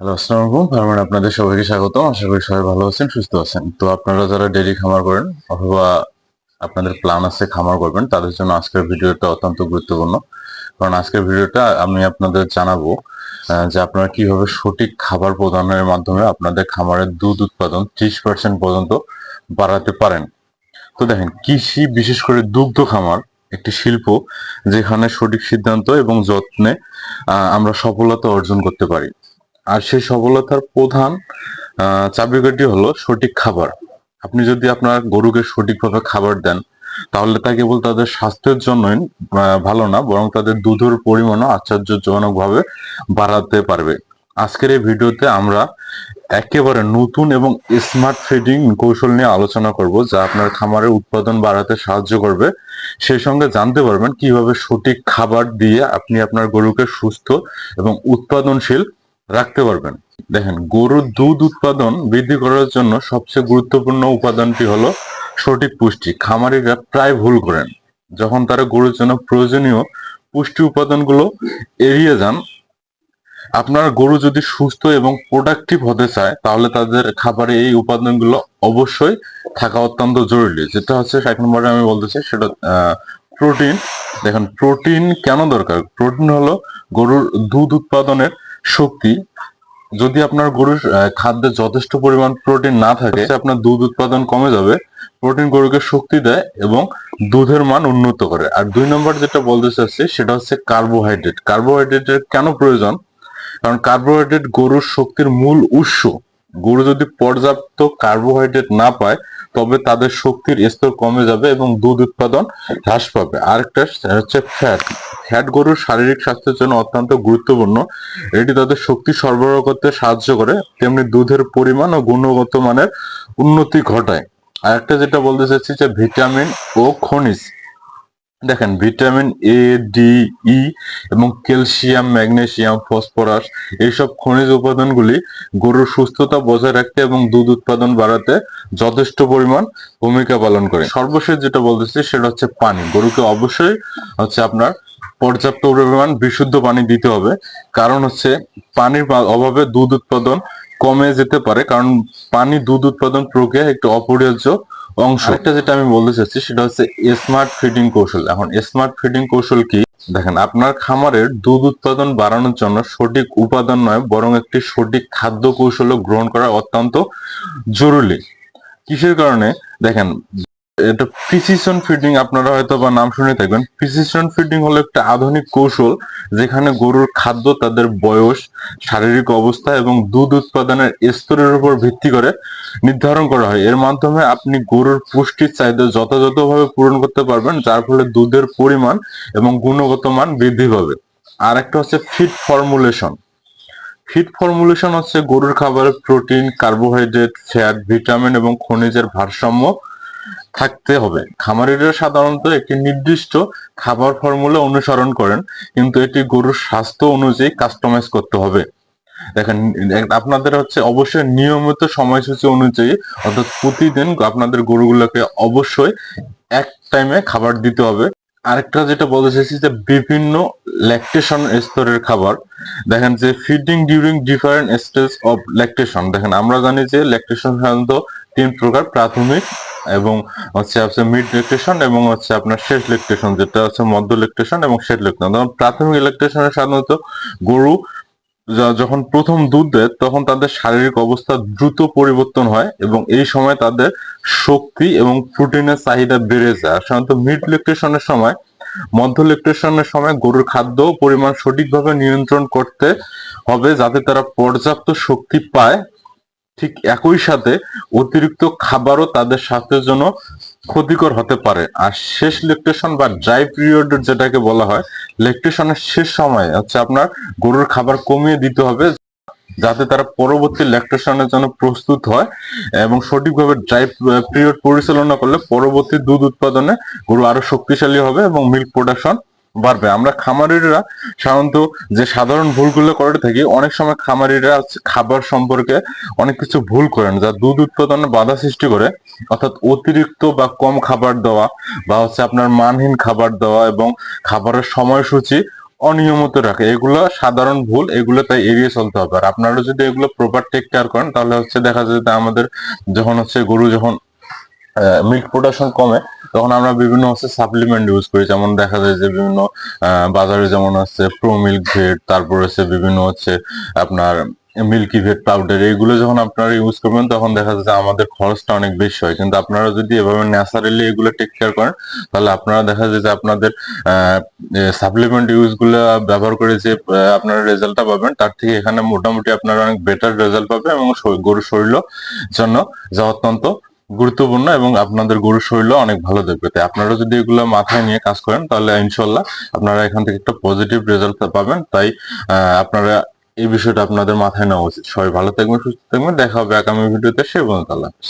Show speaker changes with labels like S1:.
S1: Hello, আসসালামু আলাইকুম। Farmer আপনাদের সবাইকে স্বাগত আশা করি সবাই ভালো আছেন, সুস্থ আছেন। তো আপনারা যারা ডেইলি খামার করেন অথবা আপনাদের প্ল্যান আছে খামার করবেন, তাদের জন্য আজকের ভিডিওটা অত্যন্ত গুরুত্বপূর্ণ। কারণ আজকের ভিডিওটা আমি আপনাদের জানাব যে আপনারা কীভাবে সঠিক খাবার প্রদানের মাধ্যমে আপনাদের খামারের দুধ উৎপাদন ত্রিশ পার্সেন্ট পর্যন্ত বাড়াতে পারেন। তো দেখেন, কৃষি বিশেষ করে দুগ্ধ খামার একটি শিল্প যেখানে সঠিক সিদ্ধান্ত এবং যত্নে আমরা সফলতা অর্জন করতে পারি। আর সেই সফলতার প্রধান চাবিকাঠি হলো সঠিক খাবার। আপনি যদি আপনার গরুকে সঠিকভাবে খাবার দেন, তাহলে তা কেবল তাদের স্বাস্থ্যের জন্যই ভালো না, বরং তাদের দুধের পরিমাণও আশ্চর্যজনকভাবে বাড়াতে পারবে। আজকের এই ভিডিওতে আমরা একেবারে নতুন এবং স্মার্ট ফিডিং কৌশল নিয়ে আলোচনা করব, যা আপনার খামারের উৎপাদন বাড়াতে সাহায্য করবে। সেই সঙ্গে জানতে পারবেন কীভাবে সঠিক খাবার দিয়ে আপনি আপনার গরুকে সুস্থ এবং উৎপাদনশীল রাখতে পারবেন। দেখেন, গরুর দুধ উৎপাদন বৃদ্ধি করার জন্য সবচেয়ে গুরুত্বপূর্ণ উপাদানটি হলো সঠিক পুষ্টি। খামারিরা প্রায় ভুল করেন। যখন তারা গরুর জন্য প্রয়োজনীয় পুষ্টি উপাদানগুলো এড়িয়ে যান, আপনার গরু যদি সুস্থ এবং প্রোডাক্টিভ হতে চায়, তাহলে তাদের খাবারে এই উপাদানগুলো অবশ্যই থাকা অত্যন্ত জরুরি। যেটা হচ্ছে, এক নম্বরে আমি বলতে চাই, সেটা প্রোটিন দেখেন প্রোটিন কেন দরকার? প্রোটিন হলো গরুর দুধ উৎপাদনের শক্তি, যদি আপনার গরুর খাদ্যে যথেষ্ট পরিমাণ প্রোটিন না থাকে আপনার দুধ উৎপাদন কমে যাবে প্রোটিন গরুকে শক্তি দেয় এবং দুধের মান উন্নত করে। আর দুই নম্বর যেটা বলতে চাচ্ছি, সেটা হচ্ছে কার্বোহাইড্রেট কার্বোহাইড্রেটের কেন প্রয়োজন? কারণ কার্বোহাইড্রেট গরুর শক্তির মূল উৎস। গরু যদি পর্যাপ্ত কার্বোহাইড্রেট না পায় তবে তাদের শক্তির স্তর কমে যাবে এবং দুধ উৎপাদন হ্রাস পাবে। আরেকটা হচ্ছে ফ্যাট। ফ্যাট গরুর শারীরিক স্বাস্থ্যের জন্য অত্যন্ত গুরুত্বপূর্ণ। এটি তাদের শক্তি সরবরাহ করতে সাহায্য করে, তেমনি দুধের পরিমাণ ও গুণগত মানের উন্নতি ঘটায়। আরেকটা যেটা বলতে চাচ্ছি যে ভিটামিন ও খনিজ। দেখেন, ভিটামিন এ ডি ই এবং ক্যালসিয়াম, ম্যাগনেসিয়াম, ফসফরাস এইসব খনিজ উপাদানগুলি গরুর সুস্থতা বজায় রাখতে এবং দুধ উৎপাদন বাড়াতে যথেষ্ট পরিমাণ ভূমিকা পালন করে। সর্বশেষ যেটা বলতেছি সেটা হচ্ছে পানি। গরুকে অবশ্যই হচ্ছে আপনার পর্যাপ্ত পরিমাণ বিশুদ্ধ পানি দিতে হবে। কারণ হচ্ছে পানির অভাবে দুধ উৎপাদন কমে যেতে পারে। কারণ পানি দুধ উৎপাদন প্রক্রিয়া একটি অপরিহার্য অংশ। একটা যেটা আমি বলতে চাচ্ছি, সেটা হচ্ছে স্মার্ট ফিডিং কৌশল। এখন স্মার্ট ফিডিং কৌশল কি? দেখেন, আপনার খামারের দুধ উৎপাদন বাড়ানোর জন্য সঠিক উপাদান নয়, বরং একটি সঠিক খাদ্য কৌশল গ্রহণ করা অত্যন্ত জরুরি। কিসের কারণে? দেখেন এটা প্রিসিশন ফিডিং আপনারা হয়তো বা নাম শুনে থাকবেন। প্রিসিশন ফিডিং হলো একটা আধুনিক কৌশল যেখানে গরুর খাদ্য, তাদের বয়স, শারীরিক অবস্থা এবং দুধ উৎপাদনের স্তরের উপর ভিত্তি করে নির্ধারণ করা হয়। এর মাধ্যমে আপনি গরুর পুষ্টির চাহিদা যথাযথভাবে পূরণ করতে পারবেন, যার ফলে দুধের পরিমাণ এবং গুণগত মান বৃদ্ধি পাবে। আর একটা হচ্ছে ফিড ফর্মুলেশন ফিড ফর্মুলেশন হচ্ছে গরুর খাবারে প্রোটিন কার্বোহাইড্রেট ফ্যাট ভিটামিন এবং খনিজের ভারসাম্য থাকতে হবে। খামারিরা সাধারণত একটি নির্দিষ্ট খাবার ফর্মুলা অনুসরণ করেন, কিন্তু এটি গরুর স্বাস্থ্য অনুযায়ী কাস্টমাইজ করতে হবে। দেখেন, আপনাদের হচ্ছে অবশ্যই নিয়মিত সময়সূচি অনুযায়ী, অর্থাৎ প্রতিদিন আপনাদের গরুগুলোকে অবশ্যই এক টাইমে খাবার দিতে হবে। আরেকটা যেটা বলতে চাইছি যে বিভিন্ন ল্যাকটেশন স্তরের খাবার। দেখেন যে feeding during different stage of lactation দেখেন, আমরা জানি যে ল্যাকটেশন সাধারণত তিন প্রকার, প্রাথমিক এবং হচ্ছে হচ্ছে মিড ল্যাকটেশন এবং হচ্ছে আপনার শেষ ইলেকট্রেশন যেটা হচ্ছে মধ্য ইলেকট্রেশন এবং শেষ তখন প্রাথমিক ল্যাকটেশনে সাধারণত গরু যখন প্রথম দুধ দেয়, তখন তাদের শারীরিক অবস্থা দ্রুত পরিবর্তন হয় এবং এই সময় তাদের শক্তি এবং প্রোটিনের চাহিদা বেড়ে যায়। সাধারণত মিড ইলেকট্রেশনের সময়, মধ্য ইলেকট্রেশনের সময় গরুর খাদ্য পরিমাণ সঠিকভাবে নিয়ন্ত্রণ করতে হবে যাতে তারা পর্যাপ্ত শক্তি পায়। ঠিক একই সাথে অতিরিক্ত খাবারও তাদের স্বাস্থ্যের জন্য ক্ষতিকর হতে পারে। আর শেষ লেকটেশন বা ড্রাই পিরিয়ড যেটাকে বলা হয় ল্যাকটেশনের শেষ সময় হচ্ছে আপনার গরুর খাবার কমিয়ে দিতে হবে যাতে তারা পরবর্তী ল্যাকটেশনের জন্য প্রস্তুত হয় এবং সঠিকভাবে ড্রাই পিরিয়ড পরিচালনা করলে পরবর্তী দুধ উৎপাদনে গরু আরও শক্তিশালী হবে এবং মিল্ক প্রোডাকশন বাড়বে। আমরা খামারিরা সাধারণত যে সাধারণ ভুলগুলো করে থাকি, অনেক সময় খামারিরা খাবার সম্পর্কে অনেক কিছু ভুল করেন, যা দুধ উৎপাদনে বাধা সৃষ্টি করে। অর্থাৎ অতিরিক্ত বা কম খাবার দেওয়া বা হচ্ছে আপনার মানহীন খাবার দেওয়া এবং খাবারের সময়সূচি অনিয়মিত রাখে, এগুলো সাধারণ ভুল, এগুলো তাই এড়িয়ে চলতে হবে। আর আপনারা যদি এগুলো প্রপার টেক কেয়ার করেন, তাহলে হচ্ছে দেখা যায় যে আমাদের যখন হচ্ছে গরু যখন মিল্ক প্রোডাকশন কমে তখন আমরা বিভিন্ন হচ্ছে সাপ্লিমেন্ট ইউজ করি। যেমন দেখা যায় যে বিভিন্ন বাজারে যেমন আছে প্রো মিল্ক ভেট তারপর হচ্ছে বিভিন্ন হচ্ছে আপনার মিল্কি ভেট পাউডার এইগুলো যখন আপনারা ইউজ করবেন, তখন দেখা যায় যে আমাদের খরচটা অনেক বেশি হয়। কিন্তু আপনারা যদি এভাবে ন্যাচারালি এগুলো টেক কেয়ার করেন, তাহলে আপনারা দেখা যায় যে আপনাদের সাপ্লিমেন্ট ইউজগুলো ব্যবহার করে যে আপনারা রেজাল্টটা পাবেন, তার থেকে এখানে মোটামুটি আপনারা অনেক বেটার রেজাল্ট পাবেন এবং গরুর শরীরও জন্য যা অত্যন্ত গুরুত্বপূর্ণ এবং আপনাদের গরুর শরীরও অনেক ভালো দেখবে তাই আপনারা যদি এগুলো মাথায় নিয়ে কাজ করেন, তাহলে ইনশাল্লাহ আপনারা এখান থেকে একটা পজিটিভ রেজাল্ট পাবেন। তাই আপনারা এই বিষয়টা আপনাদের মাথায় নেওয়া উচিত। সবাই ভালো থাকবেন, সুস্থ থাকবেন। দেখা হবে আগামী ভিডিওতে সে হাফেজ।